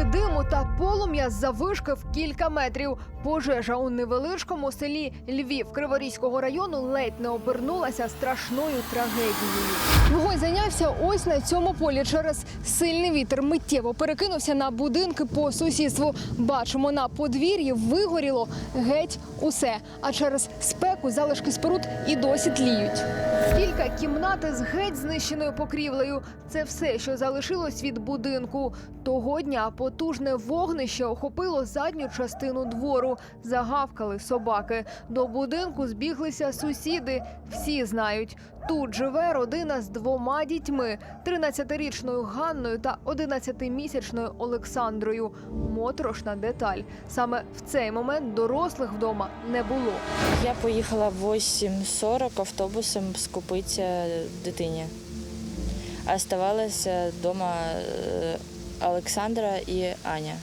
Клуби диму та полум'я завишки в кілька метрів. Пожежа у невеличкому селі Львів Криворізького району ледь не обернулася страшною трагедією. Вогонь зайнявся ось на цьому полі. Через сильний вітер миттєво перекинувся на будинки по сусідству. Бачимо, на подвір'ї вигоріло геть усе. А через спеку залишки споруд і досі тліють. Кілька кімнат з геть знищеною покрівлею. Це все, що залишилось від будинку. Того дня потужне вогнище охопило задню частину двору. Загавкали собаки. До будинку збіглися сусіди. Всі знають. Тут живе родина з двома дітьми: 13-річною Ганною та 11-місячною Олександрою. Моторошна деталь. Саме в цей момент дорослих вдома не було. Я поїхала в 8.40 автобусом скупитися дитині. А Оставалася вдома е, Олександра і Аня.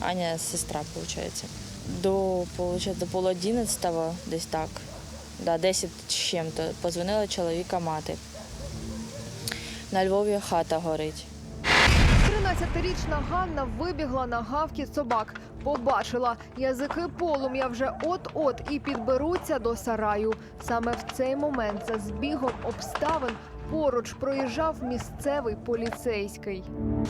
Аня сестра, виходить. До, получается, до пол одинадцятого, десь так, да, 10 з чим-то, позвонила чоловіка мати. На Львові хата горить. 13-річна Ганна вибігла на гавкіт собак. Побачила, язики полум'я вже от-от і підберуться до сараю. Саме в цей момент за збігом обставин поруч проїжджав місцевий поліцейський.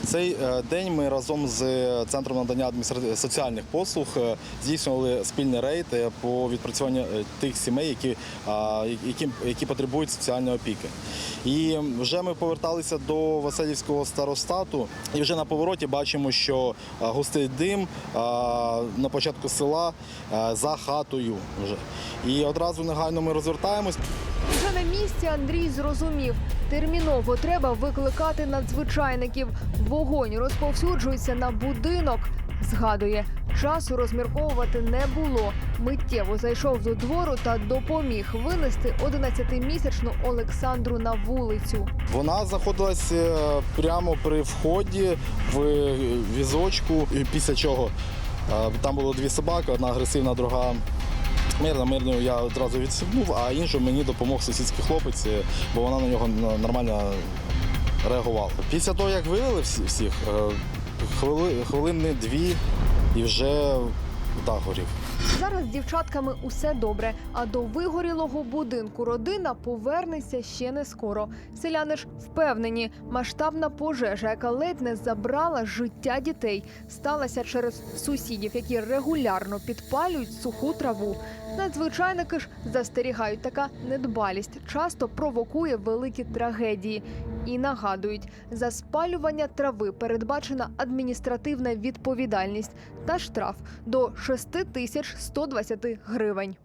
Цей е, день ми разом з центром надання соціальних послуг е, здійснювали спільний рейд е, по відпрацюванню е, тих сімей, які, які, які потребують соціальної опіки. І вже ми поверталися до Васильівського старостату, і вже на повороті бачимо, що е, густий дим на початку села е, за хатою. Вже і одразу негайно ми розвертаємось. Вже на місці Андрій зрозумів. Терміново треба викликати надзвичайників. Вогонь розповсюджується на будинок. Згадує, часу розмірковувати не було. Миттєво зайшов до двору та допоміг винести 11-місячну Олександру на вулицю. Вона знаходилась е, прямо при вході в візочку, після чого е, там було дві собаки, одна агресивна, друга мирна. Мирною я одразу відсипнув, а іншу мені допомог сусідський хлопець, е, бо вона на нього нормально реагувала. Після того, як вивели всі- всіх, е, хвили, хвилини дві і вже дах горів. Зараз з дівчатками усе добре. А до вигорілого будинку родина повернеться ще не скоро. Селяни ж впевнені, масштабна пожежа, яка ледь не забрала життя дітей, сталася через сусідів, які регулярно підпалюють суху траву. Надзвичайники ж застерігають, така недбалість часто провокує великі трагедії. І нагадують, за спалювання трави передбачена адміністративна відповідальність та штраф до 6120 гривень.